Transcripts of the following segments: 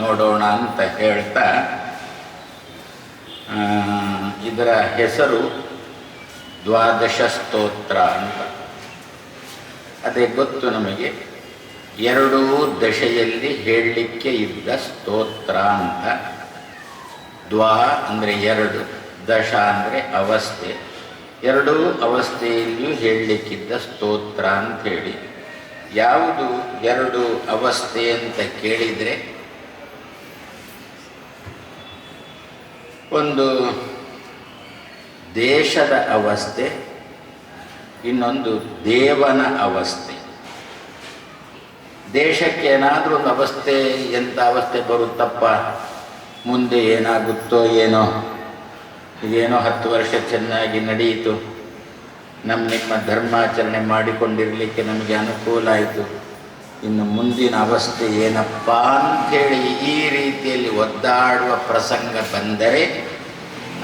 ನೋಡೋಣ ಅಂತ ಹೇಳ್ತಾ ಇದರ ಹೆಸರು ದ್ವಾದಶ ಸ್ತೋತ್ರ ಅಂತ. ಅದೇ ಗೊತ್ತು ನಮಗೆ, ಎರಡೂ ದಶೆಯಲ್ಲಿ ಹೇಳಲಿಕ್ಕೆ ಇದ್ದ ಸ್ತೋತ್ರ ಅಂತ. ದ್ವಾ ಅಂದರೆ ಎರಡು, ದಶ ಅಂದರೆ ಅವಸ್ಥೆ. ಎರಡೂ ಅವಸ್ಥೆಯಲ್ಲಿಯೂ ಹೇಳಲಿಕ್ಕಿದ್ದ ಸ್ತೋತ್ರ ಅಂತ ಹೇಳಿ. ಯಾವುದು ಎರಡು ಅವಸ್ಥೆ ಅಂತ ಕೇಳಿದರೆ ಒಂದು ದೇಶದ ಅವಸ್ಥೆ, ಇನ್ನೊಂದು ದೇವನ ಅವಸ್ಥೆ. ದೇಶಕ್ಕೆ ಏನಾದರೂ ಒಂದು ಅವಸ್ಥೆ ಎಂಥ ಅವಸ್ಥೆ ಬರುತ್ತಪ್ಪ? ಮುಂದೆ ಏನಾಗುತ್ತೋ ಏನೋ? ಇದೇನೋ ಹತ್ತು ವರ್ಷ ಚೆನ್ನಾಗಿ ನಡೆಯಿತು. ನಮ್ಮ ನಿಮ್ಮ ಧರ್ಮಾಚರಣೆ ಮಾಡಿಕೊಂಡಿರಲಿಕ್ಕೆ ನಮಗೆ ಅನುಕೂಲ ಆಯಿತು. ಇನ್ನು ಮುಂದಿನ ಅವಸ್ಥೆ ಏನಪ್ಪ ಅಂಥೇಳಿ ಈ ರೀತಿಯಲ್ಲಿ ಒದ್ದಾಡುವ ಪ್ರಸಂಗ ಬಂದರೆ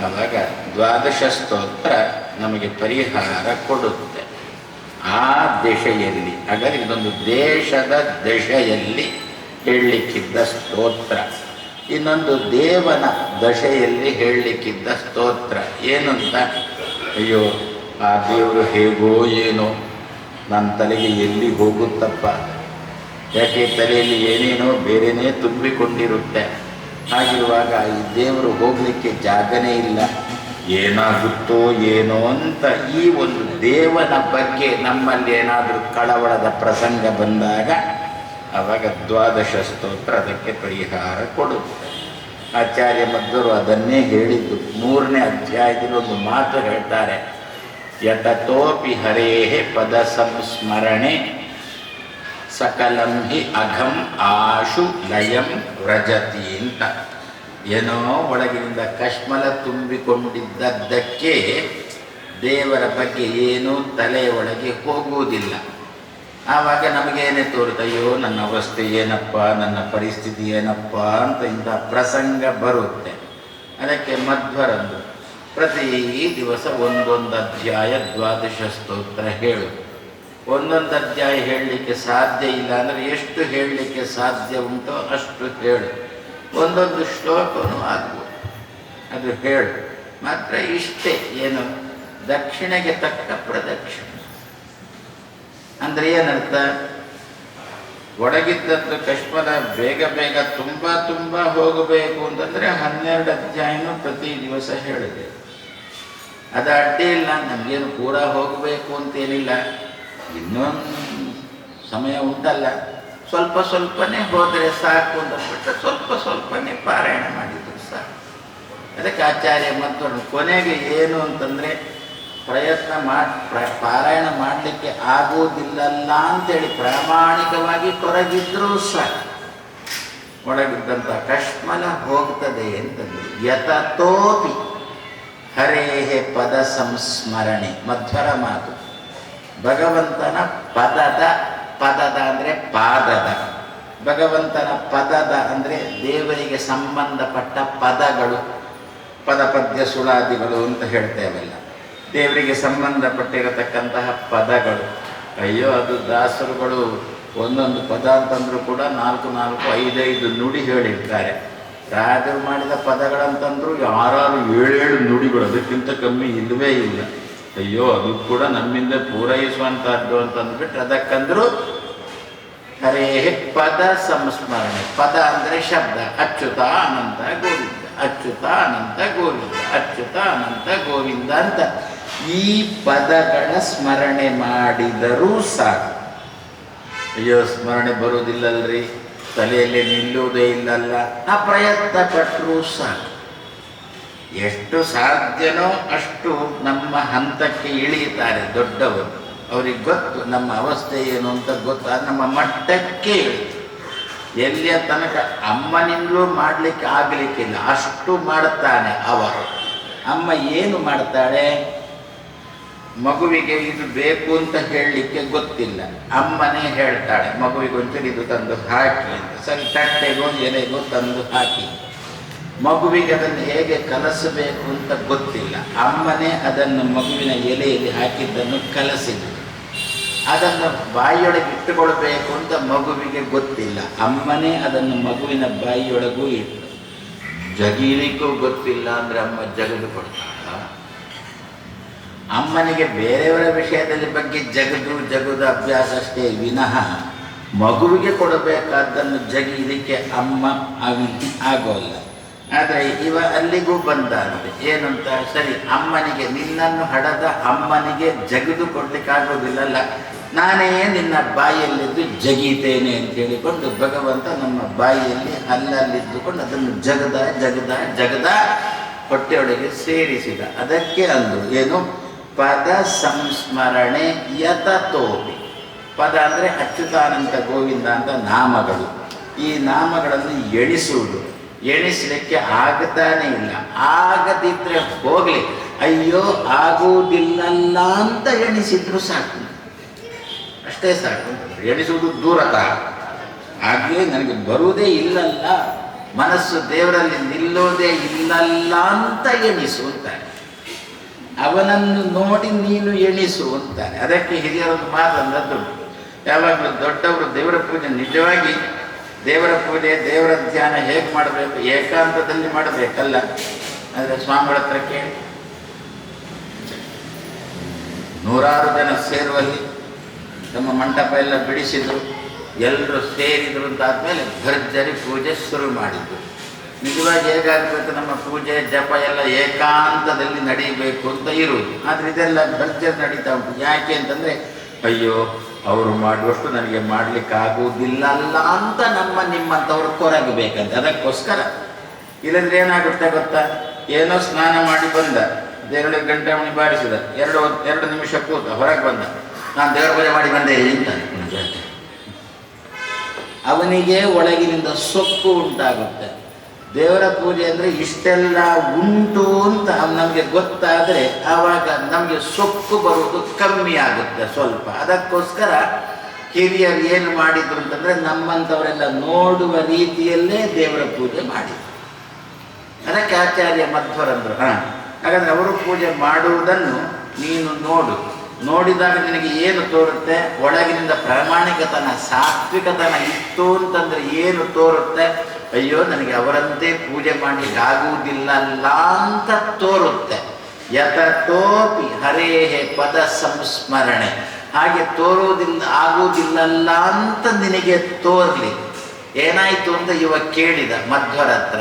ಆವಾಗ ದ್ವಾದಶ ಸ್ತೋತ್ರ ನಮಗೆ ಪರಿಹಾರ ಕೊಡುತ್ತೆ. ಆ ದಿಶೆಯಲ್ಲಿ, ಹಾಗಾದರೆ ಇದೊಂದು ದೇಶದ ದಶೆಯಲ್ಲಿ ಹೇಳಲಿಕ್ಕಿದ್ದ ಸ್ತೋತ್ರ. ಇನ್ನೊಂದು ದೇವನ ದಶೆಯಲ್ಲಿ ಹೇಳಲಿಕ್ಕಿದ್ದ ಸ್ತೋತ್ರ ಏನು ಅಂತ ಅಯ್ಯೋ, ಆ ದೇವರು ಹೇಗೋ ಏನೋ. ನನ್ನ ತಲೆಗೆ ಎಲ್ಲಿ ಹೋಗುತ್ತಪ್ಪ? ಯಾಕೆ ತಲೆಯಲ್ಲಿ ಏನೇನೋ ಬೇರೆನೇ ತುಂಬಿಕೊಂಡಿರುತ್ತೆ. ಹಾಗಿರುವಾಗ ಈ ದೇವರು ಹೋಗಲಿಕ್ಕೆ ಜಾಗನೇ ಇಲ್ಲ. ಏನಾಗುತ್ತೋ ಏನೋ ಅಂತ ಈ ಒಂದು ದೇವನ ಬಗ್ಗೆ ನಮ್ಮಲ್ಲಿ ಏನಾದರೂ ಕಳವಳದ ಪ್ರಸಂಗ ಬಂದಾಗ ಅವಾಗ ದ್ವಾದಶ ಸ್ತೋತ್ರ ಅದಕ್ಕೆ ಪರಿಹಾರ ಕೊಡುತ್ತೆ. ಆಚಾರ್ಯ ಮದ್ದರು ಅದನ್ನೇ ಹೇಳಿದ್ದು. ಮೂರನೇ ಅಧ್ಯಾಯದಲ್ಲಿ ಒಂದು ಮಾತು ಹೇಳ್ತಾರೆ. ಯತತೋಪಿ ಹರೇಹೇ ಪದ ಸಂಸ್ಮರಣೆ ಸಕಲಂ ಹಿ ಅಘಂ ಆಶು ಲಯಂ ವ್ರಜತಿ ಅಂತ ಏನೋ ಒಳಗಿನಿಂದ ಕಶ್ಮಲ ತುಂಬಿಕೊಂಡಿದ್ದದ್ದಕ್ಕೆ ದೇವರ ಬಗ್ಗೆ ಏನೂ ತಲೆಯ ಒಳಗೆ ಹೋಗುವುದಿಲ್ಲ. ಆವಾಗ ನಮಗೇನೇ ತೋರುತ್ತಯ್ಯೋ ನನ್ನ ಅವಸ್ಥೆ ಏನಪ್ಪ, ನನ್ನ ಪರಿಸ್ಥಿತಿ ಏನಪ್ಪ ಅಂತ ಇಂಥ ಪ್ರಸಂಗ ಬರುತ್ತೆ. ಅದಕ್ಕೆ ಮಧ್ವರಂದು ಪ್ರತಿ ದಿವಸ ಒಂದೊಂದು ಅಧ್ಯಾಯ ದ್ವಾದಶ ಸ್ತೋತ್ರ ಹೇಳು. ಒಂದೊಂದು ಅಧ್ಯಾಯ ಹೇಳಲಿಕ್ಕೆ ಸಾಧ್ಯ ಇಲ್ಲ ಅಂದರೆ ಎಷ್ಟು ಹೇಳಲಿಕ್ಕೆ ಸಾಧ್ಯ ಉಂಟೋ ಅಷ್ಟು ಹೇಳು. ಒಂದೊಂದು ಶ್ಲೋಕನೂ ಆಗ್ಬೋದು. ಅದು ಹೇಳು. ಮಾತ್ರ ಇಷ್ಟೇ ಏನು? ದಕ್ಷಿಣೆಗೆ ತಕ್ಕ ಪ್ರದಕ್ಷಿಣೆ. ಅಂದರೆ ಏನರ್ಥ? ಒಡಗಿದ್ದದ್ದು ಕಶ್ಮಲ ಬೇಗ ಬೇಗ ತುಂಬ ತುಂಬ ಹೋಗಬೇಕು ಅಂತಂದರೆ ಹನ್ನೆರಡು ಅಧ್ಯಾಯನೂ ಪ್ರತಿ ದಿವಸ ಹೇಳಿದೆ ಅದು ಅಡ್ಡಿ ಇಲ್ಲ. ನಮಗೇನು ಪೂರ ಹೋಗಬೇಕು ಅಂತೇನಿಲ್ಲ. ಇನ್ನೊಂದು ಸಮಯ ಉಂಟಲ್ಲ. ಸ್ವಲ್ಪ ಸ್ವಲ್ಪನೇ ಹೋದರೆ ಸಾಕು ಅಂತ ಸ್ವಲ್ಪ ಸ್ವಲ್ಪನೇ ಪಾರಾಯಣ ಮಾಡಿದ್ರು ಸಾಕು. ಅದಕ್ಕೆ ಆಚಾರ್ಯ ಮತ್ತು ಕೊನೆಗೆ ಏನು ಅಂತಂದರೆ ಪ್ರಯತ್ನ ಮಾಡಿ ಪ್ರ, ಪಾರಾಯಣ ಮಾಡಲಿಕ್ಕೆ ಆಗುವುದಿಲ್ಲಲ್ಲ ಅಂತೇಳಿ ಪ್ರಾಮಾಣಿಕವಾಗಿ ಕೊರಗಿದ್ರೂ ಸಾಕು ಒಳಗಿದ್ದಂಥ ಕಷ್ಮಲ ಹೋಗ್ತದೆ ಅಂತಂದರೆ ಯತತೋಪಿ ಹರೇಹೆ ಪದ ಸಂಸ್ಮರಣೆ, ಮಧ್ವರ ಮಾತು. ಭಗವಂತನ ಪದದ ಪದದ ಅಂದರೆ ಪಾದದ. ಭಗವಂತನ ಪದದ ಅಂದರೆ ದೇವರಿಗೆ ಸಂಬಂಧಪಟ್ಟ ಪದಗಳು. ಪದ, ಪದ್ಯ, ಸುಳಾದಿಗಳು ಅಂತ ಹೇಳ್ತೇವಲ್ಲ. ದೇವರಿಗೆ ಸಂಬಂಧಪಟ್ಟಿರತಕ್ಕಂತಹ ಪದಗಳು. ಅಯ್ಯೋ, ಅದು ದಾಸರುಗಳು ಒಂದೊಂದು ಪದ ಅಂತಂದ್ರೂ ಕೂಡ ನಾಲ್ಕು ನಾಲ್ಕು ಐದೈದು ನುಡಿ ಹೇಳಿರ್ತಾರೆ. ರಾಜರು ಮಾಡಿದ ಪದಗಳಂತಂದ್ರೂ ಯಾರಾರು ಏಳೇಳು ನುಡಿಗಳು, ಅದಕ್ಕಿಂತ ಕಮ್ಮಿ ಇಲ್ಲವೇ ಇಲ್ಲ. ಅಯ್ಯೋ, ಅದು ಕೂಡ ನಮ್ಮಿಂದ ಪೂರೈಸುವಂತಹದ್ದು ಅಂತಂದ್ಬಿಟ್ಟು ಅದಕ್ಕಂದ್ರು ಹರೇ ಪದ ಸಂಸ್ಮರಣೆ. ಪದ ಅಂದರೆ ಶಬ್ದ. ಅಚ್ಯುತ ಅನಂತ ಗೋವಿಂದ. ಅಚ್ಯುತ ಅನಂತ ಗೋವಿಂದ. ಅಚ್ಯುತ ಅನಂತ ಗೋವಿಂದ ಅಂತ ಈ ಪದಗಳ ಸ್ಮರಣೆ ಮಾಡಿದರೂ ಸಾಕು. ಅಯ್ಯೋ, ಸ್ಮರಣೆ ಬರುವುದಿಲ್ಲಲ್ರಿ. ತಲೆಯಲ್ಲಿ ನಿಲ್ಲುವುದೇ ಇಲ್ಲಲ್ಲ. ಆ ಪ್ರಯತ್ನ ಪಟ್ಟರೂ ಸಾಕು. ಎಷ್ಟು ಸಾಧ್ಯನೋ ಅಷ್ಟು ನಮ್ಮ ಹಂತಕ್ಕೆ ಇಳಿಯುತ್ತಾರೆ ದೊಡ್ಡವರು. ಅವ್ರಿಗೆ ಗೊತ್ತು ನಮ್ಮ ಅವಸ್ಥೆ ಏನು ಅಂತ ಗೊತ್ತು? ನಮ್ಮ ಮಟ್ಟಕ್ಕೆ ಇಳಿತು ಎಲ್ಲಿಯ ತನಕ? ಅಮ್ಮನಿಂದಲೂ ಮಾಡಲಿಕ್ಕೆ ಆಗಲಿಕ್ಕಿಲ್ಲ. ಅಷ್ಟು ಮಾಡುತ್ತಾನೆ ಅವರು. ಅಮ್ಮ ಏನು ಮಾಡ್ತಾಳೆ? ಮಗುವಿಗೆ ಇದು ಬೇಕು ಅಂತ ಹೇಳಲಿಕ್ಕೆ ಗೊತ್ತಿಲ್ಲ. ಅಮ್ಮನೇ ಹೇಳ್ತಾಳೆ ಮಗುವಿಗೆ ಒಂಚೂರು ಇದು ತಂದು ಹಾಕಿ ಅಂತ. ಸರಿ, ತಟ್ಟೆಗೋ ಎಲೆಗೋ ತಂದು ಹಾಕಿ. ಮಗುವಿಗೆ ಅದನ್ನು ಹೇಗೆ ಕಲಸಬೇಕು ಅಂತ ಗೊತ್ತಿಲ್ಲ. ಅಮ್ಮನೇ ಅದನ್ನು ಮಗುವಿನ ಎಲೆಯಲ್ಲಿ ಹಾಕಿದ್ದನ್ನು ಕಲಸಿದ್ರು ಅದನ್ನು ಬಾಯಿಯೊಳಗೆ ಇಟ್ಟುಕೊಳ್ಬೇಕು ಅಂತ ಮಗುವಿಗೆ ಗೊತ್ತಿಲ್ಲ. ಅಮ್ಮನೇ ಅದನ್ನು ಮಗುವಿನ ಬಾಯಿಯೊಳಗೂ ಇಟ್ಟು. ಜಗೀಲಿಕ್ಕೂ ಗೊತ್ತಿಲ್ಲ ಅಂದರೆ ಅಮ್ಮ ಜಗದು ಕೊಡ್ತಾಳ? ಅಮ್ಮನಿಗೆ ಬೇರೆಯವರ ವಿಷಯದಲ್ಲಿ ಬಗ್ಗೆ ಜಗದು, ಜಗದ ಅಭ್ಯಾಸ ಅಷ್ಟೇ. ವಿನಃ ಮಗುವಿಗೆ ಕೊಡಬೇಕಾದ್ದನ್ನು ಜಗೀಲಿಕ್ಕೆ ಅಮ್ಮ ಅವಿ- ಆಗೋಲ್ಲ. ಆದರೆ ಇವ ಅಲ್ಲಿಗೂ ಬಂದಂತೆ ಏನಂತ? ಸರಿ, ಅಮ್ಮನಿಗೆ, ನಿನ್ನನ್ನು ಹಡದ ಅಮ್ಮನಿಗೆ ಜಗದು ಕೊಡ್ಲಿಕ್ಕಾಗೋದಿಲ್ಲಲ್ಲ ನಾನೇ ನಿನ್ನ ಬಾಯಿಯಲ್ಲಿದ್ದು ಜಗೀತೇನೆ ಅಂತ ಹೇಳಿಕೊಂಡು ಭಗವಂತ ನಮ್ಮ ಬಾಯಿಯಲ್ಲಿ ಅಲ್ಲಲ್ಲಿದ್ದುಕೊಂಡು ಅದನ್ನು ಜಗದ ಜಗದ ಜಗದ ಹೊಟ್ಟೆಯೊಳಗೆ ಸೇರಿಸಿದ. ಅದಕ್ಕೆ ಅಂದು, ಏನು? ಪದ ಸಂಸ್ಮರಣೆ ಯತತೋಪಿ. ಪದ ಅಂದರೆ ಅಚ್ಯುತಾನಂದ ಗೋವಿಂದ ಅಂತ ನಾಮಗಳು. ಈ ನಾಮಗಳನ್ನು ಎಣಿಸುವುದು. ಎಣಿಸಲಿಕ್ಕೆ ಆಗ್ತಾನೇ ಇಲ್ಲ. ಆಗದಿದ್ರೆ ಹೋಗಲಿ. ಅಯ್ಯೋ, ಆಗುವುದಿಲ್ಲಲ್ಲ ಅಂತ ಎಣಿಸಿದ್ರು ಸಾಕು. ಅಷ್ಟೇ ಸಾಕು. ಎಣಿಸುವುದು ದೂರತ. ಹಾಗೆಯೇ ನನಗೆ ಬರುವುದೇ ಇಲ್ಲಲ್ಲ. ಮನಸ್ಸು ದೇವರಲ್ಲಿ ನಿಲ್ಲೋದೇ ಇಲ್ಲಲ್ಲ ಅಂತ ಎಣಿಸು ಅಂತಾರೆ. ಅವನನ್ನು ನೋಡಿ ನೀನು ಎಣಿಸು ಅಂತಾರೆ. ಅದಕ್ಕೆ ಹಿರಿಯರೊಂದು ಮಾತಂದದ್ದು ಯಾವಾಗಲೂ ದೊಡ್ಡವರು ದೇವರ ಪೂಜೆ ನಿಜವಾಗಿ ದೇವರ ಪೂಜೆ, ದೇವರ ಧ್ಯಾನ ಹೇಗೆ ಮಾಡಬೇಕು? ಏಕಾಂತದಲ್ಲಿ ಮಾಡಬೇಕಲ್ಲ. ಅಂದರೆ ಸ್ವಾಮಿಗಳ ಹತ್ರ ಕೇಳಿ. ನೂರಾರು ಜನ ಸೇರುವಲ್ಲಿ ತಮ್ಮ ಮಂಟಪ ಎಲ್ಲ ಬಿಡಿಸಿದ್ರು. ಎಲ್ಲರೂ ಸೇರಿದ್ರು ಅಂತಾದ್ಮೇಲೆ ಭರ್ಜರಿ ಪೂಜೆ ಶುರು ಮಾಡಿದ್ರು. ನಿಜವಾಗಿ ಹೇಗಾಗಬೇಕು? ನಮ್ಮ ಪೂಜೆ, ಜಪ ಎಲ್ಲ ಏಕಾಂತದಲ್ಲಿ ನಡೀಬೇಕು ಅಂತ ಇರುವುದು. ಆದರೆ ಇದೆಲ್ಲ ಭರ್ಜರಿ ನಡೀತಾ ಉಂಟು. ಯಾಕೆ ಅಂತಂದರೆ, ಅಯ್ಯೋ ಅವರು ಮಾಡುವಷ್ಟು ನನಗೆ ಮಾಡಲಿಕ್ಕಾಗುವುದಿಲ್ಲ ಅಲ್ಲ ಅಂತ ನಮ್ಮ ನಿಮ್ಮಂಥವ್ರು ಕೊರಗಬೇಕಂತ ಅದಕ್ಕೋಸ್ಕರ. ಇಲ್ಲಂದ್ರೆ ಏನಾಗುತ್ತೆ ಗೊತ್ತಾ? ಏನೋ ಸ್ನಾನ ಮಾಡಿ ಬಂದ. ಎರಡು ಗಂಟೆ ಮಣಿ ಬಾರಿಸಿದ. ಎರಡು ಎರಡು ನಿಮಿಷ ಕೂತ ಹೊರಗೆ ಬಂದ. ನಾನು ದೇವರ ಪೂಜೆ ಮಾಡಿ ಬಂದೆ ಅಂತ ಅವನಿಗೆ ಒಳಗಿನಿಂದ ಸೊಪ್ಪು ಉಂಟಾಗುತ್ತೆ. ದೇವರ ಪೂಜೆ ಅಂದರೆ ಇಷ್ಟೆಲ್ಲ ಉಂಟು ಅಂತ ನಮಗೆ ಗೊತ್ತಾದರೆ ಆವಾಗ ನಮಗೆ ಸೊಕ್ಕು ಬರುವುದು ಕಮ್ಮಿ ಆಗುತ್ತೆ ಸ್ವಲ್ಪ. ಅದಕ್ಕೋಸ್ಕರ ಹಿರಿಯರು ಏನು ಮಾಡಿದ್ರು ಅಂತಂದರೆ ನಮ್ಮಂಥವರೆಲ್ಲ ನೋಡುವ ರೀತಿಯಲ್ಲೇ ದೇವರ ಪೂಜೆ ಮಾಡಿದರು. ಅದಕ್ಕೆ ಆಚಾರ್ಯ ಮಧ್ವರಂದರು ಹಾಂ. ಹಾಗಾದರೆ ಅವರು ಪೂಜೆ ಮಾಡುವುದನ್ನು ನೀನು ನೋಡು. ನೋಡಿದಾಗ ನಿನಗೆ ಏನು ತೋರುತ್ತೆ? ಒಳಗಿನಿಂದ ಪ್ರಾಮಾಣಿಕತನ, ಸಾತ್ವಿಕತನ ಇತ್ತು ಅಂತಂದರೆ ಏನು ತೋರುತ್ತೆ? ಅಯ್ಯೋ, ನನಗೆ ಅವರಂತೆ ಪೂಜೆ ಮಾಡಲಿಕ್ಕೆ ಆಗುವುದಿಲ್ಲ ಅಲ್ಲ ಅಂತ ತೋರುತ್ತೆ. ಯಥೋಪಿ ಹರೇಹೇ ಪದ ಸಂಸ್ಮರಣೆ. ಹಾಗೆ ತೋರುವುದಿಲ್ಲ, ಆಗುವುದಿಲ್ಲಲ್ಲ ಅಂತ ನಿನಗೆ ತೋರ್ಲಿ. ಏನಾಯ್ತು ಅಂತ ಇವ ಕೇಳಿದ ಮಧ್ವರ ಹತ್ರ.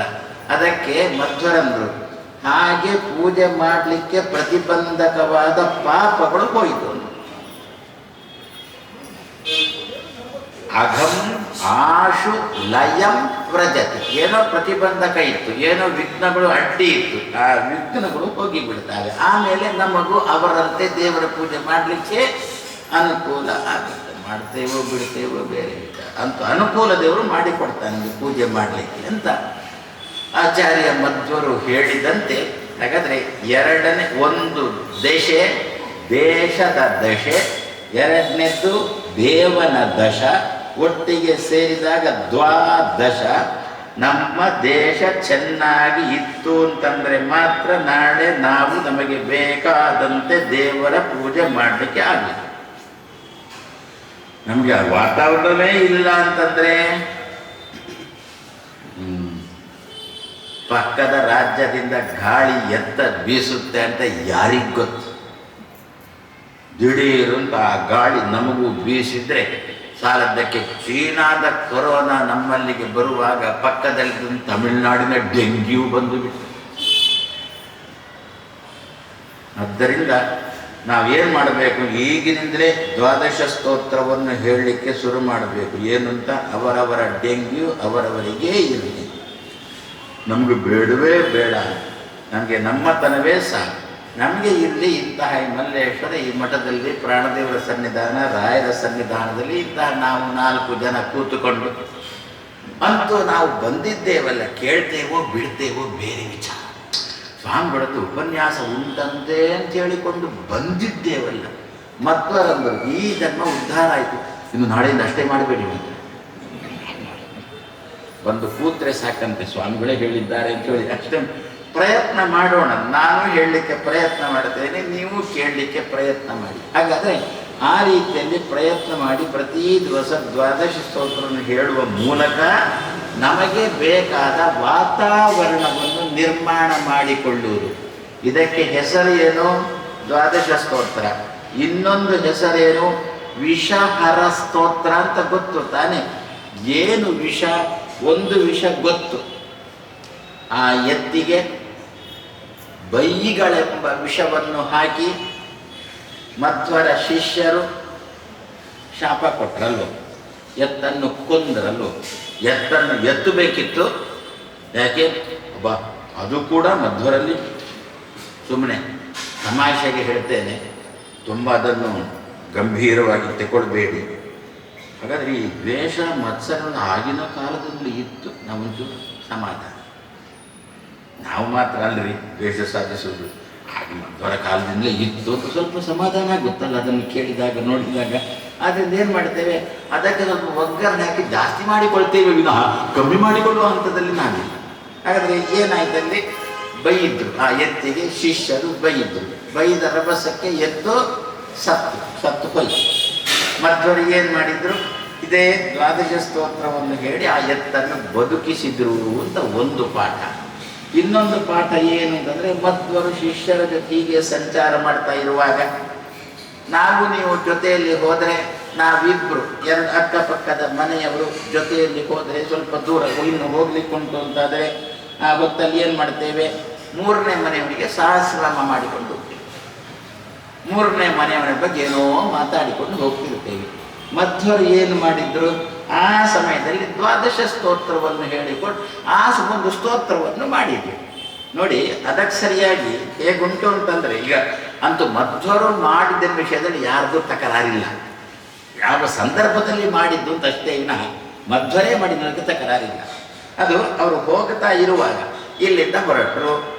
ಅದಕ್ಕೆ ಮಧ್ವರಂದ್ರು, ಹಾಗೆ ಪೂಜೆ ಮಾಡಲಿಕ್ಕೆ ಪ್ರತಿಬಂಧಕವಾದ ಪಾಪಗಳು ಹೋಯಿತು. ಅಘಂ ಆಶು ಲಯಂ ಪ್ರಜತಿ ಏನೋ ಪ್ರತಿಬಂಧಕ ಇತ್ತು, ಏನೋ ವಿಘ್ನಗಳು ಅಡ್ಡಿ ಇತ್ತು. ಆ ವಿಘ್ನಗಳು ಹೋಗಿ ಬಿಡ್ತವೆ ಆಮೇಲೆ ನಮಗೂ ಅವರಂತೆ ದೇವರ ಪೂಜೆ ಮಾಡಲಿಕ್ಕೆ ಅನುಕೂಲ ಆಗುತ್ತೆ. ಮಾಡ್ತೇವೋ ಬಿಡ್ತೇವೋ ಬೇರೆ ಅಂತ ಅನುಕೂಲ ದೇವರು ಮಾಡಿಕೊಡ್ತಾನೆ ಪೂಜೆ ಮಾಡಲಿಕ್ಕೆ ಅಂತ ಆಚಾರ್ಯ ಮಧ್ವರು ಹೇಳಿದಂತೆ. ಹಾಗಾದರೆ ಎರಡನೇ ಒಂದು ದಶೆ, ದೇಶದ ದಶೆ, ಎರಡನೇದ್ದು ದೇವನ ದಶ ಒಟ್ಟಿಗೆ ಸೇರಿದಾಗ ದ್ವಾದಶ. ನಮ್ಮ ದೇಶ ಚೆನ್ನಾಗಿ ಇತ್ತು ಅಂತಂದರೆ ಮಾತ್ರ ನಾಳೆ ನಾವು ನಮಗೆ ಬೇಕಾದಂತೆ ದೇವರ ಪೂಜೆ ಮಾಡಲಿಕ್ಕೆ ಆಗಲಿಲ್ಲ ನಮಗೆ ಆ ವಾತಾವರಣವೇ ಇಲ್ಲ ಅಂತಂದರೆ ಪಕ್ಕದ ರಾಜ್ಯದಿಂದ ಗಾಳಿ ಎತ್ತ ಬೀಸುತ್ತೆ ಅಂತ ಯಾರಿಗ್ ಗೊತ್ತು? ದಿಢೀರಂತ ಆ ಗಾಳಿ ನಮಗೂ ಬೀಸಿದ್ರೆ ಸಾಲದ್ದಕ್ಕೆ ಚೀನಾದ ಕೊರೋನಾ ನಮ್ಮಲ್ಲಿಗೆ ಬರುವಾಗ ಪಕ್ಕದಲ್ಲಿ ತಮಿಳುನಾಡಿನ ಡೆಂಗ್ಯೂ ಬಂದು ಬಿಟ್ಟು ಆದ್ದರಿಂದ ನಾವೇನು ಮಾಡಬೇಕು? ಈಗಿನಿಂದಲೇ ದ್ವಾದಶ ಸ್ತೋತ್ರವನ್ನು ಹೇಳಲಿಕ್ಕೆ ಶುರು ಮಾಡಬೇಕು. ಏನು ಅಂತ ಅವರವರ ಡೆಂಗ್ಯೂ ಅವರವರಿಗೆ ಇರಲಿ. ನಮಗೆ ಬೇಡವೇ ಬೇಡ. ನಮಗೆ ನಮ್ಮತನವೇ ಸಾಕು. ನಮಗೆ ಇಲ್ಲಿ ಇಂತಹ ಮಲ್ಲೇಶ್ವರ, ಈ ಮಠದಲ್ಲಿ ಪ್ರಾಣದೇವರ ಸನ್ನಿಧಾನ, ರಾಯರ ಸನ್ನಿಧಾನದಲ್ಲಿ ಇಂತಹ ನಾವು ನಾಲ್ಕು ಜನ ಕೂತುಕೊಂಡು ಅಂತೂ ನಾವು ಬಂದಿದ್ದೇವಲ್ಲ, ಕೇಳ್ತೇವೋ ಬಿಡ್ತೇವೋ ಬೇರೆ ವಿಚಾರ. ಸ್ವಾಮಿಗಳದ್ದು ಉಪನ್ಯಾಸ ಉಂಟಂತೆ ಅಂತ ಹೇಳಿಕೊಂಡು ಬಂದಿದ್ದೇವಲ್ಲ. ಮತ್ತೊಂದು ಈ ಜನ್ಮ ಉದ್ಧಾರ ಆಯಿತು. ಇನ್ನು ನಾಳೆಯಿಂದ ಅಷ್ಟೇ ಮಾಡಬೇಡಿ ಅಂತ ಬಂದು ಕೂತ್ರೆ ಸಾಕಂತೆ, ಸ್ವಾಮಿಗಳೇ ಹೇಳಿದ್ದಾರೆ ಅಂತ ಹೇಳಿ ಅಷ್ಟೇ. ಪ್ರಯತ್ನ ಮಾಡೋಣ. ನಾನು ಹೇಳಲಿಕ್ಕೆ ಪ್ರಯತ್ನ ಮಾಡ್ತೇನೆ, ನೀವು ಕೇಳಲಿಕ್ಕೆ ಪ್ರಯತ್ನ ಮಾಡಿ. ಹಾಗಾದರೆ ಆ ರೀತಿಯಲ್ಲಿ ಪ್ರಯತ್ನ ಮಾಡಿ ಪ್ರತಿ ದಿವಸ ದ್ವಾದಶ ಸ್ತೋತ್ರವನ್ನು ಹೇಳುವ ಮೂಲಕ ನಮಗೆ ಬೇಕಾದ ವಾತಾವರಣವನ್ನು ನಿರ್ಮಾಣ ಮಾಡಿಕೊಳ್ಳುವುದು. ಇದಕ್ಕೆ ಹೆಸರು ಏನು ದ್ವಾದಶ ಸ್ತೋತ್ರ. ಇನ್ನೊಂದು ಹೆಸರೇನು? ವಿಷಹರ ಸ್ತೋತ್ರ ಅಂತ ಗೊತ್ತು ತಾನೆ? ಏನು ವಿಷ? ಒಂದು ವಿಷ ಗೊತ್ತು. ಆ ಎತ್ತಿಗೆ ಬೈಗಳೆಂಬ ವಿಷವನ್ನು ಹಾಕಿ ಮಧ್ವರ ಶಿಷ್ಯರು ಶಾಪ ಕೊಟ್ಟರಲ್ಲೋ ಎತ್ತನ್ನು ಕೊಂದರಲ್ಲೋ, ಎತ್ತನ್ನು ಎತ್ತಬೇಕಿತ್ತು. ಯಾಕೆ? ಒಬ್ಬ ಅದು ಕೂಡ ಮಧ್ವರಲ್ಲಿ. ಸುಮ್ಮನೆ ತಮಾಷೆಗೆ ಹೇಳ್ತೇನೆ ತುಂಬ ಅದನ್ನು ಗಂಭೀರವಾಗಿ ತಗೊಳ್ಬೇಡಿ ಹಾಗಾದರೆ ಈ ದ್ವೇಷ ಮತ್ಸರ ಆಗಿನ ಕಾಲದಲ್ಲಿ ಇತ್ತು ನಮ್ಮದು ಸಮಾಧಾನ. ನಾವು ಮಾತ್ರ ಅಲ್ರಿ, ದ್ವೇಷ ಸಾಧಿಸೋದು. ಮಧ್ವರ ಕಾಲದಿಂದಲೇ ಇತ್ತು ಅಂತ ಸ್ವಲ್ಪ ಸಮಾಧಾನ ಗೊತ್ತಲ್ಲ, ಅದನ್ನು ಕೇಳಿದಾಗ, ನೋಡಿದಾಗ. ಆದ್ದರಿಂದ ಏನು ಮಾಡ್ತೇವೆ? ಅದಕ್ಕೆ ಸ್ವಲ್ಪ ಒಗ್ಗರಣೆ ಹಾಕಿ ಜಾಸ್ತಿ ಮಾಡಿಕೊಳ್ತೇವೆ ವಿನಃ. ಕಮ್ಮಿ ಮಾಡಿಕೊಳ್ಳುವ ಹಂತದಲ್ಲಿ ನಾವಿಲ್ಲ. ಹಾಗಾದರೆ ಏನಾಯ್ತಲ್ಲಿ ಬೈಯಿದ್ರು ಆ ಎತ್ತಿಗೆ ಶಿಷ್ಯರು ಬೈಯಿದ್ರು ಬೈದ ರಭಸಕ್ಕೆ ಎತ್ತು ಸತ್ತು ಸತ್ತು ಕೊಲ್ಲ. ಮಧ್ವರಿಗೆ ಏನು ಮಾಡಿದ್ರು? ಇದೇ ದ್ವಾದಶ ಸ್ತೋತ್ರವನ್ನು ಹೇಳಿ ಆ ಎತ್ತನ್ನು ಬದುಕಿಸಿದ್ರು ಅಂತ ಒಂದು ಪಾಠ. ಇನ್ನೊಂದು ಪಾಠ ಏನು ಅಂತಂದ್ರೆ, ಮಧ್ವರು ಶಿಷ್ಯರ ಜೊತೆ ಹೀಗೆ ಸಂಚಾರ ಮಾಡ್ತಾ ಇರುವಾಗ. ನಾವು ನೀವು ಜೊತೆಯಲ್ಲಿ ಹೋದರೆ, ನಾವಿಬ್ರು ಎರಡು ಅಕ್ಕಪಕ್ಕದ ಮನೆಯವರು ಜೊತೆಯಲ್ಲಿ ಹೋದರೆ ಸ್ವಲ್ಪ ದೂರ ಇನ್ನು ಹೋಗ್ಲಿಕ್ಕೆ ಉಂಟು ಅಂತಾದರೆ, ಆ ಹೊತ್ತಲ್ಲಿ ಏನು ಮಾಡ್ತೇವೆ? ಮೂರನೇ ಮನೆಯವರಿಗೆ ಸಹಸ್ರಾಮ ಮಾಡಿಕೊಂಡು ಹೋಗ್ತೇವೆ. ಮೂರನೇ ಮನೆಯವರ ಬಗ್ಗೆ ಏನೋ ಮಾತಾಡಿಕೊಂಡು ಹೋಗ್ತಿರ್ತೇವೆ. ಮಧ್ವರು ಏನು ಮಾಡಿದ್ರು? ಆ ಸಮಯದಲ್ಲಿ ದ್ವಾದಶ ಸ್ತೋತ್ರವನ್ನು ಹೇಳಿಕೊಂಡು ಆ ಒಂದು ಸ್ತೋತ್ರವನ್ನು ಮಾಡಿದ್ವಿ. ನೋಡಿ, ಅದಕ್ಕೆ ಸರಿಯಾಗಿ ಹೇಗುಂಟು ಅಂತಂದ್ರೆ, ಈಗ ಅಂತೂ ಮಧ್ವರು ಮಾಡಿದ ವಿಷಯದಲ್ಲಿ ಯಾರಿಗೂ ತಕರಾರಿಲ್ಲ. ಯಾವ ಸಂದರ್ಭದಲ್ಲಿ ಮಾಡಿದ್ದು ಅಂತ ಅಷ್ಟೇ ವಿನಃ ಮಧ್ವರೇ ಮಾಡಿದ ತಕರಾರಿಲ್ಲ. ಅದು ಅವರು ಹೋಗ್ತಾ ಇರುವಾಗ ಇಲ್ಲಿಂದ ಹೊರಟರು.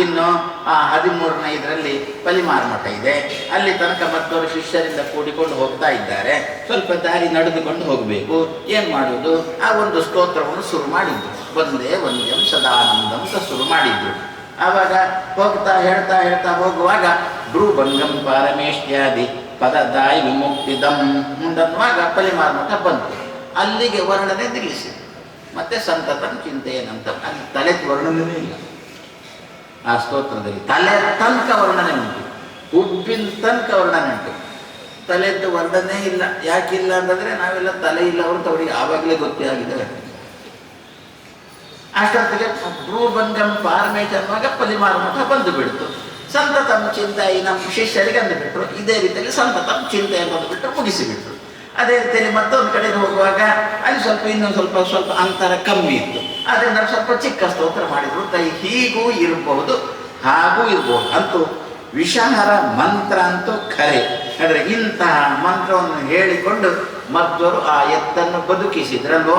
ಇನ್ನು ಆ ಹದಿಮೂರನೇ ಇದರಲ್ಲಿ ಪಲಿಮಾರ್ ಮಠ ಇದೆ. ಅಲ್ಲಿ ತನಕ ಮತ್ತವರು ಶಿಷ್ಯರಿಂದ ಕೂಡಿಕೊಂಡು ಹೋಗ್ತಾ ಇದ್ದಾರೆ. ಸ್ವಲ್ಪ ದಾರಿ ನಡೆದುಕೊಂಡು ಹೋಗಬೇಕು. ಏನು ಮಾಡೋದು? ಆ ಒಂದು ಸ್ತೋತ್ರವನ್ನು ಶುರು ಮಾಡಿದ್ರು. ಒಂದೇ ಒಂದ್ಯಂ ಸದಾನಂದಂ ಅಂತ ಶುರು ಮಾಡಿದ್ರು. ಆವಾಗ ಹೋಗ್ತಾ ಹೇಳ್ತಾ ಹೇಳ್ತಾ ಹೋಗುವಾಗ, ಭ್ರೂಭಂಗಂ ಪದ ಪದದಾಯಿ ವಿಮುಕ್ತಿದಂ ಮುಂದನ್ನುವಾಗ ಪಲಿಮಾರ್ ಮಠ ಬಂತು. ಅಲ್ಲಿಗೆ ವರ್ಣನೆ ನಿಲ್ಲಿಸಿ ಮತ್ತೆ ಸಂತತಂ ಚಿಂತೆಯನಂತ ಅಲ್ಲಿ ತಲೆ ವರ್ಣನೆ ಇಲ್ಲ. ಆ ಸ್ತೋತ್ರದಲ್ಲಿ. ತಲೆ ತನಕ ವರ್ಣನೆ ಉಂಟು. ಹುಬ್ಬಿನ ತನಕ ವರ್ಣನೆ ಉಂಟು. ತಲೆದ್ದು ವರ್ಣನೆ ಇಲ್ಲ. ಯಾಕಿಲ್ಲ ಅಂತಂದ್ರೆ ನಾವೆಲ್ಲ ತಲೆ ಇಲ್ಲ ಅವರು ಅವರಿಗೆ ಆವಾಗಲೇ ಗೊತ್ತೇ ಆಗಿದೆ. ಅಷ್ಟೊತ್ತಿಗೆ ಭ್ರೂಭಂಗಂ ಪಾರ್ಮೇಟ್ ಅನ್ನುವಾಗ ಪಲಿಮಾರು ಮಠ ಬಂದು ಬಿಡ್ತು. ಸಂತತಂ ಚಿಂತಾಯಿ ನಮ್ಮ ಶಿಷ್ಯರಿಗೆ ಅಂದುಬಿಟ್ರು ಇದೇ ರೀತಿಯಲ್ಲಿ ಸಂತತಂ ಚಿಂತೆ ಅನ್ನೋದು ಬಿಟ್ಟರು ಮುಗಿಸಿಬಿಟ್ರು ಅದೇ ರೀತಿಯಲ್ಲಿ ಮತ್ತೊಂದು ಕಡೆಗೆ ಹೋಗುವಾಗ ಅಲ್ಲಿ ಸ್ವಲ್ಪ ಇನ್ನೊಂದು ಸ್ವಲ್ಪ ಸ್ವಲ್ಪ ಅಂತರ ಕಮ್ಮಿ ಇತ್ತು. ಅದರಿಂದ ಸ್ವಲ್ಪ ಚಿಕ್ಕ ಸ್ತೋತ್ರ ಮಾಡಿದ್ರು. ತೈ ಹೀಗೂ ಇರಬಹುದು, ಹಾಗೂ ಇರಬಹುದು. ಅಂತೂ ವಿಷಹರ ಮಂತ್ರ ಅಂತೂ ಖರೆ. ಅಂದರೆ ಇಂತಹ ಮಂತ್ರವನ್ನು ಹೇಳಿಕೊಂಡು ಮಧ್ವರು ಆ ಎತ್ತನ್ನು ಬದುಕಿಸಿದ್ರಲ್ಲೋ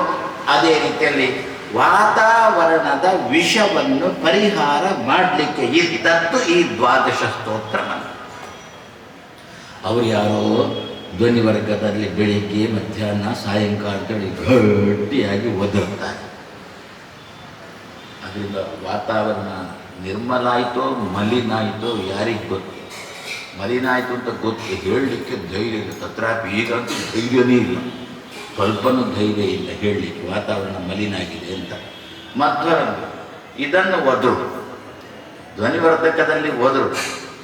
ಅದೇ ರೀತಿಯಲ್ಲಿ ವಾತಾವರಣದ ವಿಷವನ್ನು ಪರಿಹಾರ ಮಾಡಲಿಕ್ಕೆ ಇದ್ದದ್ದು ಈ ದ್ವಾದಶ ಸ್ತೋತ್ರ ಮಂತ್ರ. ಅವರು ಯಾರೋ ಧ್ವನಿ ವರ್ಗದಲ್ಲಿ ಬೆಳಿಗ್ಗೆ ಮಧ್ಯಾಹ್ನ ಸಾಯಂಕಾಲದಲ್ಲಿ ಗಟ್ಟಿಯಾಗಿ ಒದರ್ತಾರೆ. ಅದರಿಂದ ವಾತಾವರಣ ನಿರ್ಮಲ ಆಯಿತೋ, ಮಲಿನ ಆಯಿತೋ, ಯಾರಿಗೆ ಗೊತ್ತು? ಮಲಿನ ಆಯಿತು ಅಂತ ಗೊತ್ತು ಹೇಳಲಿಕ್ಕೆ ಧೈರ್ಯ ಇಲ್ಲ. ತತ್ರಾಪಿ ಈಗಂತೂ ಧೈರ್ಯನೇ ಇಲ್ಲ. ಸ್ವಲ್ಪನೂ ಧೈರ್ಯ ಇಲ್ಲ ಹೇಳಲಿಕ್ಕೆ ವಾತಾವರಣ ಮಲಿನ ಆಗಿದೆ ಅಂತ. ಮತ್ತೊಂದು, ಇದನ್ನು ಒದರು. ಧ್ವನಿವರ್ಧಕದಲ್ಲಿ ಒದರು.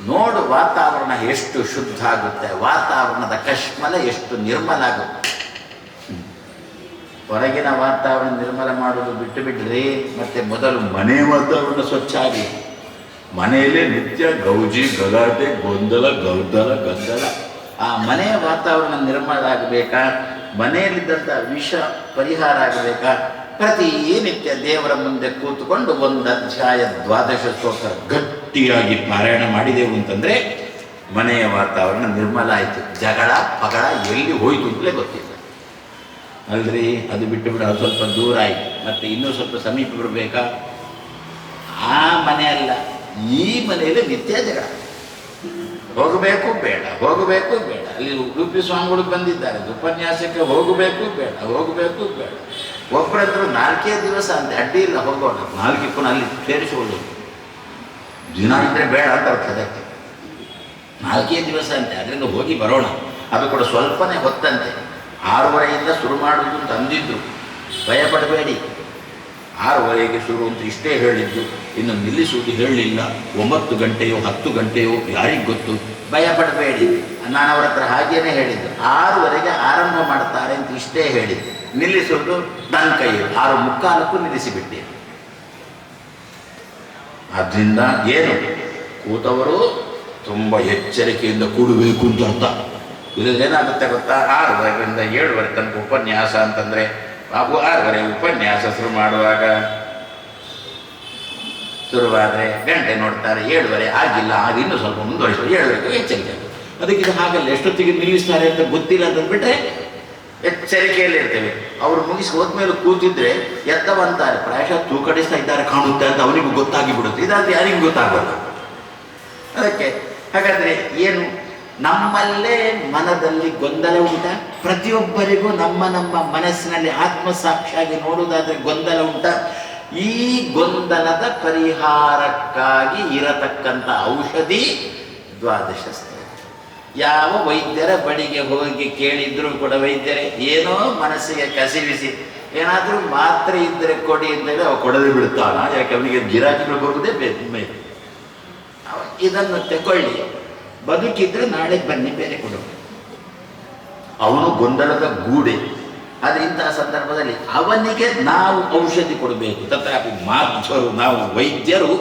ನೋಡು ವಾತಾವರಣ ಎಷ್ಟು ಶುದ್ಧ ಆಗುತ್ತೆ, ವಾತಾವರಣದ ಕಶ್ಮಲ ಎಷ್ಟು ನಿರ್ಮಲ ಆಗುತ್ತೆ. ಹೊರಗಿನ ವಾತಾವರಣ ನಿರ್ಮಲ ಮಾಡೋದು ಬಿಟ್ಟು ಬಿಡ್ರಿ ಮತ್ತೆ ಮೊದಲು ಮನೆ ವಾತಾವರಣ ಸ್ವಚ್ಛ ಆಗಿ. ಮನೆಯಲ್ಲೇ ನಿತ್ಯ ಗೌಜಿ, ಗಲಾಟೆ, ಗೊಂದಲ ಗೌದಲ ಗದ್ದಲ. ಆ ಮನೆಯ ವಾತಾವರಣ ನಿರ್ಮಲ ಆಗಬೇಕಾ? ಮನೆಯಲ್ಲಿದ್ದಂಥ ವಿಷ ಪರಿಹಾರ ಆಗಬೇಕಾ? ಪ್ರತಿ ನಿತ್ಯ ದೇವರ ಮುಂದೆ ಕೂತುಕೊಂಡು ಒಂದು ಅಧ್ಯಾಯ ದ್ವಾದಶ ಸ್ತೋತ್ರ ಗಟ್ಟಿಯಾಗಿ ಪಾರಾಯಣ ಮಾಡಿದೆವು ಅಂತಂದ್ರೆ ಮನೆಯ ವಾತಾವರಣ ನಿರ್ಮಲ ಆಯಿತು. ಜಗಳ, ಪಗಳ ಎಲ್ಲಿ ಹೋಯಿತು ಅಂತಲೇ ಗೊತ್ತಿಲ್ಲ. ಅಲ್ರಿ ಅದು ಬಿಟ್ಟು ಬಿಡು ಅದು ಸ್ವಲ್ಪ ದೂರ ಆಯಿತು. ಮತ್ತೆ ಇನ್ನೂ ಸ್ವಲ್ಪ ಸಮೀಪ ಬರಬೇಕಾ? ಆ ಮನೆ ಅಲ್ಲ, ಈ ಮನೆಯಲ್ಲಿ ನಿತ್ಯ ಜಗಳ. ಹೋಗಬೇಕು ಬೇಡ ಹೋಗಬೇಕು ಬೇಡ. ಅಲ್ಲಿ ಉಡುಪಿ ಸ್ವಾಮಿಗಳು ಬಂದಿದ್ದಾರೆ. ಉಪನ್ಯಾಸಕ್ಕೆ ಹೋಗಬೇಕು ಬೇಡ ಹೋಗಬೇಕು ಬೇಡ. ಒಬ್ಬರತ್ರ ನಾಲ್ಕೇ ದಿವಸ ಅಂತ, ಅಡ್ಡಿ ಇಲ್ಲ, ಹೋಗೋಣ. ನಾಲ್ಕು ಪುನಃ ಅಲ್ಲಿ ಸೇರಿಸೋದು ದಿನ ಅಂದರೆ ಬೇಡ ಅಂತ ಅರ್ಥ ಅದಕ್ಕೆ. ನಾಲ್ಕೇ ದಿವಸ ಅಂತೆ ಅದರಿಂದ ಹೋಗಿ ಬರೋಣ. ಅದು ಕೂಡ ಸ್ವಲ್ಪನೇ ಹೊತ್ತಂತೆ. ಆರೂವರೆಯಿಂದ ಶುರು ಮಾಡುವುದು ತಂದಿದ್ದು. ಭಯಪಡಬೇಡಿ. ಆರೂವರೆಗೆ ಶುರು ಅಂತ ಇಷ್ಟೇ ಹೇಳಿದ್ದು. ಇನ್ನು ನಿಲ್ಲಿಸುವುದು ಹೇಳಲಿಲ್ಲ. ಒಂಬತ್ತು ಗಂಟೆಯೋ ಹತ್ತು ಗಂಟೆಯೋ ಯಾರಿಗೆ ಗೊತ್ತು? ಭಯಪಡಬೇಡಿ. ನಾನು ಅವರ ಹತ್ರ ಹಾಗೇನೆ ಹೇಳಿದ್ದು. ಆರೂವರೆಗೆ ಆರಂಭ ಮಾಡ್ತಾರೆ ಅಂತ ಇಷ್ಟೇ ಹೇಳಿದ್ದು. ನಿಲ್ಲಿಸುವುದು ನನ್ನ ಕೈಯು ಆರು ಮುಕ್ಕಾಲಕ್ಕೂ ನಿಲ್ಲಿಸಿಬಿಟ್ಟೆ. ಆದ್ದರಿಂದ ಏನು? ಕೂತವರು ತುಂಬ ಎಚ್ಚರಿಕೆಯಿಂದ ಕೂಡಬೇಕು ಅಂತ ಅರ್ಥ. ಇದರಿಂದ ಏನಾಗುತ್ತೆ ಗೊತ್ತಾ? ಆರೂವರೆಯಿಂದ ಏಳುವರೆ ತನಕ ಉಪನ್ಯಾಸ ಅಂತಂದರೆ ಬಾಬು ಆರೂವರೆ ಉಪನ್ಯಾಸ ಶುರು ಮಾಡುವಾಗ ಶುರುವಾದರೆ ಗಂಟೆ ನೋಡ್ತಾರೆ, ಏಳುವರೆ ಆಗಿಲ್ಲ, ಆಗ ಇನ್ನೂ ಸ್ವಲ್ಪ ಮುಂದುವರಿಸೋದು ಏಳುವರೆಗೂ ಎಚ್ಚರಿಕೆ. ಅದಕ್ಕೆ ಇದು ಹಾಗಲ್ಲ, ಎಷ್ಟೊತ್ತಿಗೆ ನಿಲ್ಲಿಸ್ತಾರೆ ಅಂತ ಗೊತ್ತಿಲ್ಲ ಅಂತಂದ್ಬಿಟ್ರೆ ಎಚ್ಚರಿಕೆಯಲ್ಲಿ ಇರ್ತೇವೆ. ಅವರು ಮುಗಿಸಿ ಹೋದ್ಮೇಲೆ ಕೂತಿದ್ರೆ ಎದ್ದವಂತಾರೆ. ಪ್ರಾಯಶಃ ತೂಕಡಿಸ್ತಾ ಇದ್ದಾರೆ ಕಾಣುತ್ತೆ ಅಂತ ಅವನಿಗೂ ಗೊತ್ತಾಗಿ ಬಿಡುತ್ತೆ ಇದಾದ್ರೆ ಯಾರಿಗೂ ಗೊತ್ತಾಗಲ್ಲ. ಅದಕ್ಕೆ ಹಾಗಾದರೆ ಏನು ನಮ್ಮಲ್ಲೇ ಮನದಲ್ಲಿ ಗೊಂದಲ ಉಂಟ? ಪ್ರತಿಯೊಬ್ಬರಿಗೂ ನಮ್ಮ ನಮ್ಮ ಮನಸ್ಸಿನಲ್ಲಿ ಆತ್ಮಸಾಕ್ಷಿಯಾಗಿ ನೋಡುವುದಾದ್ರೆ ಗೊಂದಲ ಉಂಟ? ಈ ಗೊಂದಲದ ಪರಿಹಾರಕ್ಕಾಗಿ ಇರತಕ್ಕಂಥ ಔಷಧಿ ದ್ವಾದಶ ಯಾವ ವೈದ್ಯರ ಬಳಿಗೆ ಹೋಗಿ ಕೇಳಿದ್ರು ಕೂಡ ವೈದ್ಯರೇ, ಏನೋ ಮನಸ್ಸಿಗೆ ಕಸಿವಿಸಿ, ಏನಾದರೂ ಮಾತ್ರೆ ಇದ್ದರೆ ಕೊಡಿ ಅಂತೇಳಿ ಅವ ಕೊಡದೆ ಬಿಡ್ತಾನ ಯಾಕೆ, ಅವನಿಗೆ ಗಿರಾಕಿಗಳು ಬರುವುದೇ ಇದನ್ನು ತಗೊಳ್ಳಿ ಬದುಕಿದ್ರೆ ನಾಳೆ ಬನ್ನಿ, ಬೇರೆ ಕೊಡು ಅವನು ಗೊಂದಲದ ಗೂಡೆ. ಆದರೆ ಇಂತಹ ಸಂದರ್ಭದಲ್ಲಿ ಅವನಿಗೆ ನಾವು ಔಷಧಿ ಕೊಡಬೇಕು. ತಥಾಪಿ ಮಾಧ್ವರು, ನಾವು ವೈದ್ಯರು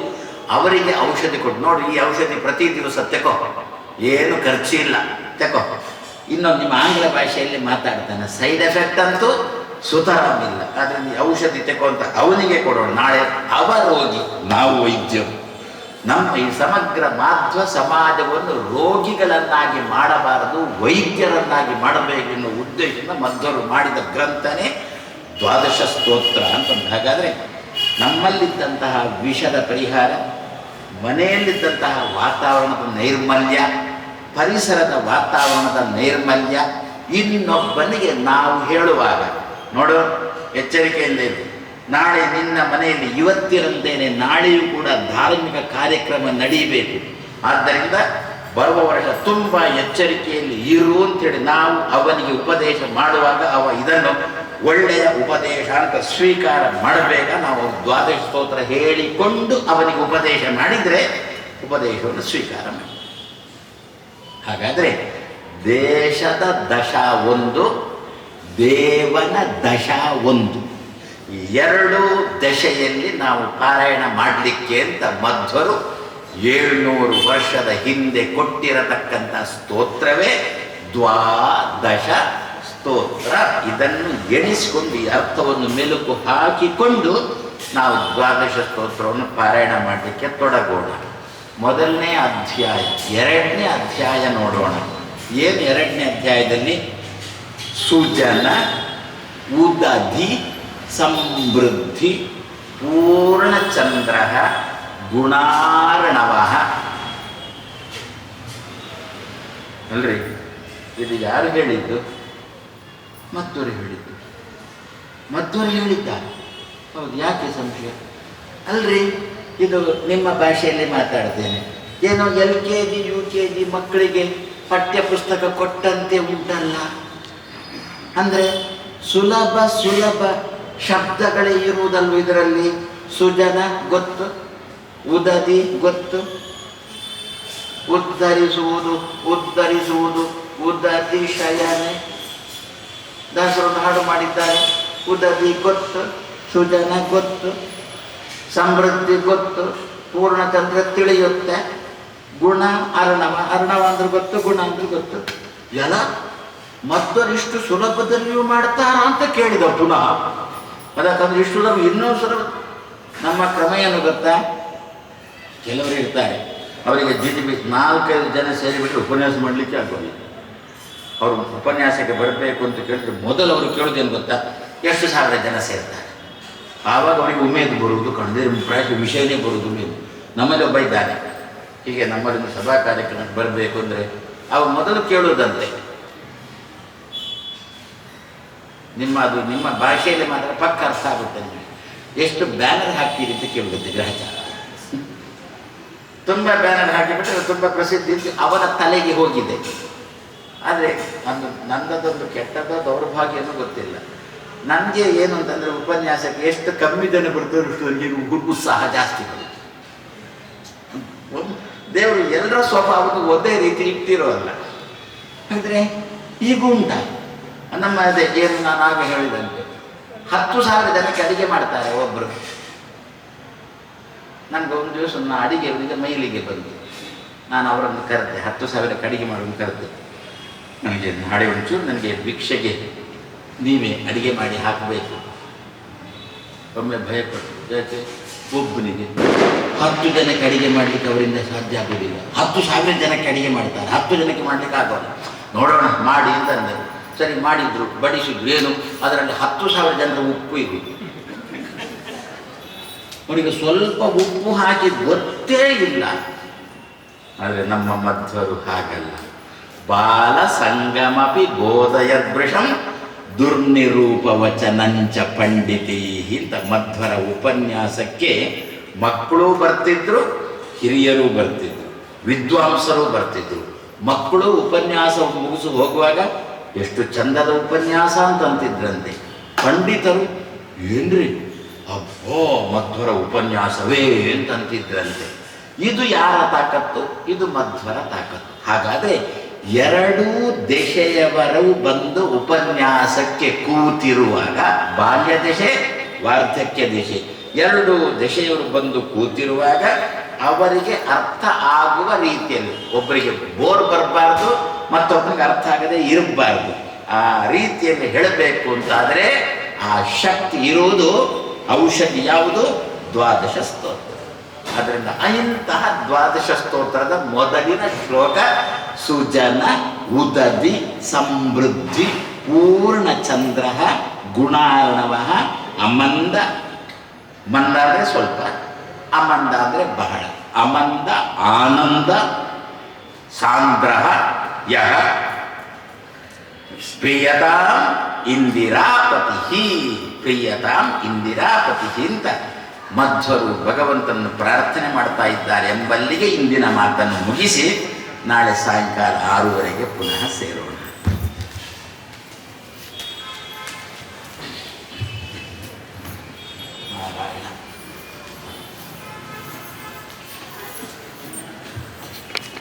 ಅವರಿಗೆ ಔಷಧಿ ಕೊಟ್ಟು ನೋಡಿ, ಈ ಔಷಧಿ ಪ್ರತಿ ದಿವಸ ತೆಕೋ. ಏನು ಖರ್ಚಿಲ್ಲ, ತೆಕೋ. ಇನ್ನೊಂದು ನಿಮ್ಮ ಆಂಗ್ಲ ಭಾಷೆಯಲ್ಲಿ ಮಾತಾಡ್ತಾನೆ, ಸೈಡ್ ಎಫೆಕ್ಟ್ ಅಂತೂ ಸುತರಾಮಿಲ್ಲ ಆದರೆ ಈ ಔಷಧಿ ತೆಕೋ ಅಂತ ಅವನಿಗೆ ಕೊಡೋಣ. ನಾಳೆ ಅವ ರೋಗಿ ನಾವು ವೈದ್ಯರು. ನಮ್ಮ ಈ ಸಮಗ್ರ ಮಾಧ್ವ ಸಮಾಜವನ್ನು ರೋಗಿಗಳನ್ನಾಗಿ ಮಾಡಬಾರದು, ವೈದ್ಯರನ್ನಾಗಿ ಮಾಡಬೇಕು ಎನ್ನುವ ಉದ್ದೇಶದಿಂದ ಮಧ್ವರು ಮಾಡಿದ ಗ್ರಂಥನೇ ದ್ವಾದಶ ಸ್ತೋತ್ರ ಅಂತ ಹಾಗಾದರೆ ನಮ್ಮಲ್ಲಿದ್ದಂತಹ ವಿಷದ ಪರಿಹಾರ, ಮನೆಯಲ್ಲಿದ್ದಂತಹ ವಾತಾವರಣದ ನೈರ್ಮಲ್ಯ, ಪರಿಸರದ ವಾತಾವರಣದ ನೈರ್ಮಲ್ಯ ಇನ್ನೊಬ್ಬನಿಗೆ ನಾವು ಹೇಳುವಾಗ, ನೋಡೋ ಎಚ್ಚರಿಕೆಯಿಂದ ನಾಳೆ ನಿನ್ನ ಮನೆಯಲ್ಲಿ ಇವತ್ತಿರಂತೇನೆ ನಾಳೆಯೂ ಕೂಡ ಧಾರ್ಮಿಕ ಕಾರ್ಯಕ್ರಮ ನಡೀಬೇಕು ಆದ್ದರಿಂದ ಬರುವ ವರ್ಷ ತುಂಬ ಎಚ್ಚರಿಕೆಯಲ್ಲಿ ಇರು ಅಂತೇಳಿ ನಾವು ಅವನಿಗೆ ಉಪದೇಶ ಮಾಡುವಾಗ ಅವ ಇದನ್ನು ಒಳ್ಳೆಯ ಉಪದೇಶ ಅಂತ ಸ್ವೀಕಾರ ಮಾಡಬೇಕ ನಾವು ದ್ವಾದಶ ಸ್ತೋತ್ರ ಹೇಳಿಕೊಂಡು ಅವನಿಗೆ ಉಪದೇಶ ಮಾಡಿದರೆ ಉಪದೇಶವನ್ನು ಸ್ವೀಕಾರ ಮಾಡಿ ಹಾಗಾದರೆ ದೇಶದ ದಶ ಒಂದು, ದೇವನ ದಶ ಒಂದು. ಎರಡು ದಶೆಯಲ್ಲಿ ನಾವು ಪಾರಾಯಣ ಮಾಡಲಿಕ್ಕೆ ಅಂತ ಮಧ್ವರು ಏಳ್ನೂರು ವರ್ಷದ ಹಿಂದೆ ಕೊಟ್ಟಿರತಕ್ಕಂಥ ಸ್ತೋತ್ರವೇ ದ್ವಾದಶ ಸ್ತೋತ್ರ. ಇದನ್ನು ಎಣಿಸಿಕೊಂಡು ಈ ಅರ್ಥವನ್ನು ಮೆಲುಕು ಹಾಕಿಕೊಂಡು ನಾವು ದ್ವಾದಶ ಸ್ತೋತ್ರವನ್ನು ಪಾರಾಯಣ ಮಾಡಲಿಕ್ಕೆ ತೊಡಗೋಣ. ಮೊದಲನೇ ಅಧ್ಯಾಯ, ಎರಡನೇ ಅಧ್ಯಾಯ ನೋಡೋಣ. ಏನು ಎರಡನೇ ಅಧ್ಯಾಯದಲ್ಲಿ? ಸೂಜನ ಉದಧಿ ಸಮೃದ್ಧಿ ಪೂರ್ಣಚಂದ್ರ ಗುಣಾರ್ಣವ. ಅಲ್ರಿ? ಇದು ಯಾರು ಹೇಳಿದ್ದು? ಮತ್ತೂರು ಹೇಳಿದ್ದು. ಮತ್ತೂರು ಹೇಳಿದ್ದ ಹೌದು, ಯಾಕೆ ಸಂಶಯ? ಅಲ್ರಿ, ಇದು ನಿಮ್ಮ ಭಾಷೆಯಲ್ಲಿ ಮಾತಾಡ್ತೇನೆ. ಏನೋ L K G, U K G ಮಕ್ಕಳಿಗೆ ಪಠ್ಯ ಪುಸ್ತಕ ಕೊಟ್ಟಂತೆ ಉಂಟಲ್ಲ. ಅಂದರೆ ಸುಲಭ ಸುಲಭ ಶಬ್ದಗಳೇ ಇರುವುದಲ್ಲ ಇದರಲ್ಲಿ ಸುಜನ ಗೊತ್ತು, ಉದದಿ ಗೊತ್ತು, ಉದ್ಧರಿಸುವುದು ಉದ್ಧರಿಸುವುದು ಉದತಿ ಶಯನೆ. ದಾಸರನ್ನು ಹಾಡು ಮಾಡಿದ್ದಾರೆ. ಉದದಿ ಗೊತ್ತು, ಸುಜನ ಗೊತ್ತು, ಸಮೃದ್ಧಿ ಗೊತ್ತು ಪೂರ್ಣಚಂದ್ರ ತಿಳಿಯುತ್ತೆ. ಗುಣ ಅರ್ಣವ. ಅರ್ಣವ ಅಂದ್ರೆ ಗೊತ್ತು, ಗುಣ ಅಂದ್ರೆ ಗೊತ್ತು. ಎಲ್ಲ ಮತ್ತೊರಿಷ್ಟು ಸುಲಭದಲ್ಲಿಯೂ ಮಾಡ್ತಾರ ಅಂತ ಕೇಳಿದ ಪುನಃ. ಅದಕ್ಕಂದ್ರೆ ಇಷ್ಟು ಸುಲಭ ಇನ್ನೂ ನಮ್ಮ ಕ್ರಮ ಏನು ಗೊತ್ತಾ? ಕೆಲವರು ಇರ್ತಾರೆ ಅವರಿಗೆ ಜಿಟಿ ಬಿ ನಾಲ್ಕೈದು ಜನ ಸೇರಿಬಿಟ್ಟು ಉಪನ್ಯಾಸ ಮಾಡಲಿಕ್ಕೆ ಆಗೋದಿಲ್ಲ. ಅವರು ಉಪನ್ಯಾಸಕ್ಕೆ ಬರಬೇಕು ಅಂತ ಕೇಳಿದ್ರೆ ಮೊದಲು ಅವರು ಕೇಳೋದೇನು ಗೊತ್ತಾ? ಎಷ್ಟು ಸಾವಿರ ಜನ ಸೇರ್ತಾರೆ. ಆವಾಗ ಅವರಿಗೆ ಉಮೇದು ಬರುವುದು ಕಂಡಿದ್ರೆ ಪ್ರಾಯ ವಿಷಯನೇ ಬರುವುದು ಉಮೇದು ನಮ್ಮಲ್ಲಿ ಒಬ್ಬ ಇದ್ದಾನೆ ಹೀಗೆ ನಮ್ಮಲ್ಲಿ ಸಭಾ ಕಾರ್ಯಕ್ರಮಕ್ಕೆ ಬರಬೇಕು ಅಂದರೆ, ಅವ್ರು ಮೊದಲು ಕೇಳುವುದಂತೆ ನಿಮ್ಮ ಅದು ನಿಮ್ಮ ಭಾಷೆಯಲ್ಲಿ ಮಾತ್ರ ಪಕ್ಕ ಅರ್ಥ ಆಗುತ್ತೆ ನಿಮಗೆ ಎಷ್ಟು ಬ್ಯಾನರ್ ಹಾಕ್ತೀರಿ ಅಂತ ಕೇಳುತ್ತೆ ಗ್ರಹಚಾರ. ತುಂಬ ಬ್ಯಾನರ್ ಹಾಕಿಬಿಟ್ರೆ ತುಂಬ ಪ್ರಸಿದ್ಧಿ ಅವರ ತಲೆಗೆ ಹೋಗಿದೆ. ಆದರೆ ಅದು ನನ್ನದೊಂದು ಕೆಟ್ಟದ ದೌರ್ಭಾಗ್ಯನೂ ಗೊತ್ತಿಲ್ಲ. ನನಗೆ ಏನು ಅಂತಂದರೆ ಉಪನ್ಯಾಸಕ್ಕೆ ಎಷ್ಟು ಕಮ್ಮಿ ಜನ ಬರ್ತಾರೆ ನನಗೆ ಉತ್ಸಾಹ ಜಾಸ್ತಿ ಬರುತ್ತೆ. ದೇವರು ಎಲ್ಲರ ಸ್ವಭಾವಕ್ಕೂ ಒಂದೇ ರೀತಿ ಇಟ್ಟಿರೋಲ್ಲ. ಅಂದರೆ ಈಗ ಉಂಟ? ನಮ್ಮ ಅದೇ ಏನು ನಾನು ಆಗ ಹೇಳಿದಂತೆ, ಹತ್ತು ಸಾವಿರ ಜನಕ್ಕೆ ಅಡಿಗೆ ಮಾಡ್ತಾರೆ ಒಬ್ಬರು ನನಗೆ ಒಂದು ದಿವಸ ನಾನು ಅಡಿಗೆ ಅವರಿಗೆ ಮೈಲಿಗೆ ಬಂತು. ನಾನು ಅವರನ್ನು ಕರೆದೆ, ಹತ್ತು ಸಾವಿರಕ್ಕೆ ಅಡಿಗೆ ಮಾಡೋನು ಕರೆದೆ. ನನಗೆ ನಾಳೆ ಒಂಚೂರು ನನಗೆ ಭಿಕ್ಷೆಗೆ ನೀವೇ ಅಡಿಗೆ ಮಾಡಿ ಹಾಕಬೇಕು. ಒಮ್ಮೆ ಭಯಪಟ್ಟು, ಯಾಕೆ? ಒಬ್ಬನಿಗೆ ಹತ್ತು ಜನಕ್ಕೆ ಅಡಿಗೆ ಮಾಡಲಿಕ್ಕೆ ಅವರಿಂದ ಸಾಧ್ಯ ಆಗೋದಿಲ್ಲ ಹತ್ತು ಸಾವಿರ ಜನಕ್ಕೆ ಅಡಿಗೆ ಮಾಡ್ತಾರೆ. ಹತ್ತು ಜನಕ್ಕೆ ಮಾಡಲಿಕ್ಕೆ ಆಗೋಲ್ಲ. ನೋಡೋಣ, ಮಾಡಿ ಅಂತಂದರು. ಸರಿ ಮಾಡಿದ್ರು, ಬಡಿಸಿದ್ರು, ಏನು? ಅದರಲ್ಲಿ ಹತ್ತು ಸಾವಿರ ಜನರ ಉಪ್ಪು ಇದೆ. ಅವರಿಗೆ ಸ್ವಲ್ಪ ಉಪ್ಪು ಹಾಕಿ ಗೊತ್ತೇ ಇಲ್ಲ. ಆದರೆ ನಮ್ಮ ಮಧ್ವರು ಹಾಗಲ್ಲ. ಬಾಲ ಸಂಗಮಪಿ ಬೋಧಯದೃಶಂ ದುರ್ನಿರೂಪ ವಚನಂಚ ಪಂಡಿತೈ ಅಂತ ಮಧ್ವರ ಉಪನ್ಯಾಸಕ್ಕೆ ಮಕ್ಕಳು ಬರ್ತಿದ್ರು, ಹಿರಿಯರು ಬರ್ತಿದ್ರು, ವಿದ್ವಾಂಸರು ಬರ್ತಿದ್ರು. ಮಕ್ಕಳು ಉಪನ್ಯಾಸ ಮುಗಿಸಿ ಹೋಗುವಾಗ ಎಷ್ಟು ಚಂದದ ಉಪನ್ಯಾಸ ಅಂತಂತಿದ್ರಂತೆ ಪಂಡಿತರು, ಏನ್ರಿ? ಅಬ್ಬೋ, ಮಧ್ವರ ಉಪನ್ಯಾಸವೇ ಅಂತಂತಿದ್ರಂತೆ ಇದು ಯಾರ ತಾಕತ್ತು? ಇದು ಮಧ್ವರ ತಾಕತ್ತು. ಹಾಗಾದ್ರೆ ಎರಡೂ ದೆಸೆಯವರು ಬಂದು ಉಪನ್ಯಾಸಕ್ಕೆ ಕೂತಿರುವಾಗ ಬಾಲ್ಯ ದೆಸೆ ವಾರ್ಧಕ್ಯ ದೆಸೆ ಎರಡು ದೆಸೆಯವರು ಬಂದು ಕೂತಿರುವಾಗ ಅವರಿಗೆ ಅರ್ಥ ಆಗುವ ರೀತಿಯಲ್ಲಿ ಒಬ್ಬರಿಗೆ ಬೋರ್ ಬರಬಾರ್ದು ಮತ್ತೊಬ್ಬರಿಗೆ ಅರ್ಥ ಆಗದೆ ಇರಬಾರ್ದು. ಆ ರೀತಿಯಲ್ಲಿ ಹೇಳಬೇಕು ಅಂತಾದರೆ ಆ ಶಕ್ತಿ ಇರುವುದು ಔಷಧಿ ಯಾವುದು? ದ್ವಾದಶ ಸ್ತೋತ್ರ. ಅದರಿಂದ ಇಂತಹ ದ್ವಾದಶ ಸ್ತೋತ್ರದ ಮೊದಲಿನ ಶ್ಲೋಕ ಸುಜನ, ಉದದಿ, ಸಮೃದ್ಧಿ, ಪೂರ್ಣ ಚಂದ್ರ ಗುಣಾರ್ಣವ ಅಮಂದ. ಮಂದ ಸ್ವಲ್ಪ, ಅಮಂದ ಅಂದರೆ ಬಹಳ. ಅಮಂದ, ಆನಂದ ಸಾಂದ್ರ ಯಹ ಪ್ರಿಯತಾಂ ಇಂದಿರಾಪತಿ ಪ್ರಿಯತಾಂ ಇಂದಿರಾಪತಿ ಅಂತ ಮಧ್ವರು ಭಗವಂತನನ್ನು ಪ್ರಾರ್ಥನೆ ಮಾಡ್ತಾ ಇದ್ದಾರೆ ಎಂಬಲ್ಲಿಗೆ ಇಂದಿನ ಮಾತನ್ನು ಮುಗಿಸಿ ನಾಳೆ ಸಾಯಂಕಾಲ ಆರೂವರೆಗೆ ಪುನಃ ಸೇರೋಣ.